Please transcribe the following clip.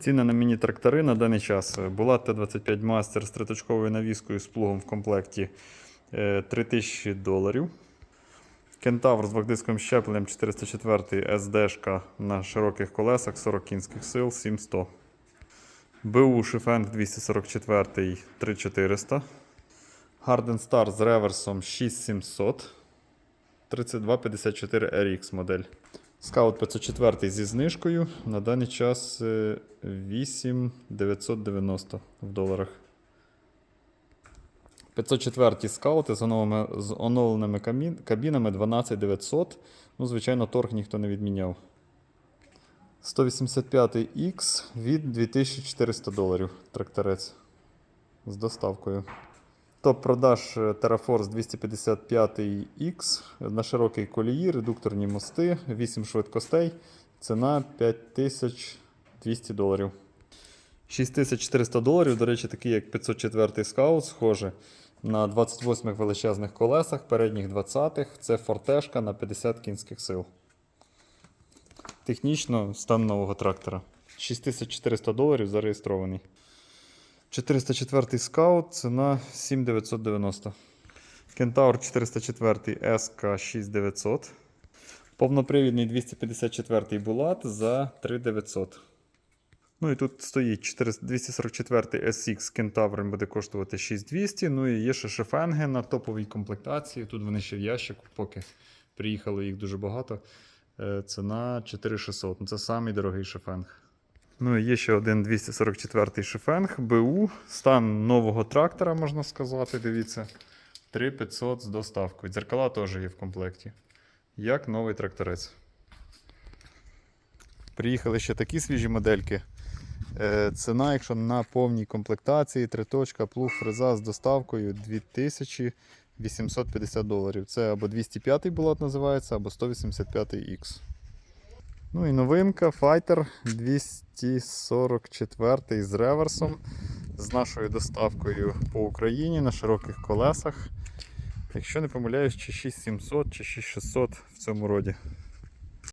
Ціни на міні-трактори на даний час. Була Т-25 Master з триточковою навіскою з плугом в комплекті е, 3000 доларів. Кентавр з двохдисковим щепленням 404 SD на широких колесах 40 кінських сил 7100. БУ Шифенг 244 3400. Harden Star з реверсом 6700. 3254 RX модель. Скаут 504 зі знижкою. На даний час е, 8990 в доларах. 504 скаути з оновленими, з оновленими кабінами 12900. Ну, звичайно, торг ніхто не відміняв. 185X від 2400 доларів тракторець з доставкою. Топ продаж е, Terraforce 255X на широкій колії, редукторні мости, 8 швидкостей. Ціна 5200 доларів. 6400 доларів, до речі, такий як 504 скаут, схоже на 28 величезних колесах, передніх 20-х. Це фортешка на 50 кінських сил. Технічно стан нового трактора. 6400 доларів зареєстрований. 404 скаут, ціна 7990. Кентавр 404 СК 6900. Повнопривідний 254 Булат за 3900. Ну і тут стоїть 400 244 SX Кентавр буде коштувати 6200. Ну і є ще шефенги на топовій комплектації. Тут вони ще в ящику, поки приїхало їх дуже багато. Е, Ціна 4600. Ну, Це самий дорогий шефенг. Ну і є ще один 244 шефенг БУ. Стан нового трактора, можна сказати. Дивіться. 3500 з доставкою. Дзеркала теж є в комплекті. Як новий тракторець. Приїхали ще такі свіжі модельки. Е, Ціна, якщо на повній комплектації, триточка, плуг, фреза з доставкою 2850 доларів. Це або 205 булат називається, або 185X. Ну і новинка Fighter 244 з реверсом, з нашою доставкою по Україні на широких колесах. Якщо не помиляюсь, чи 6700, чи 6600 в цьому роді.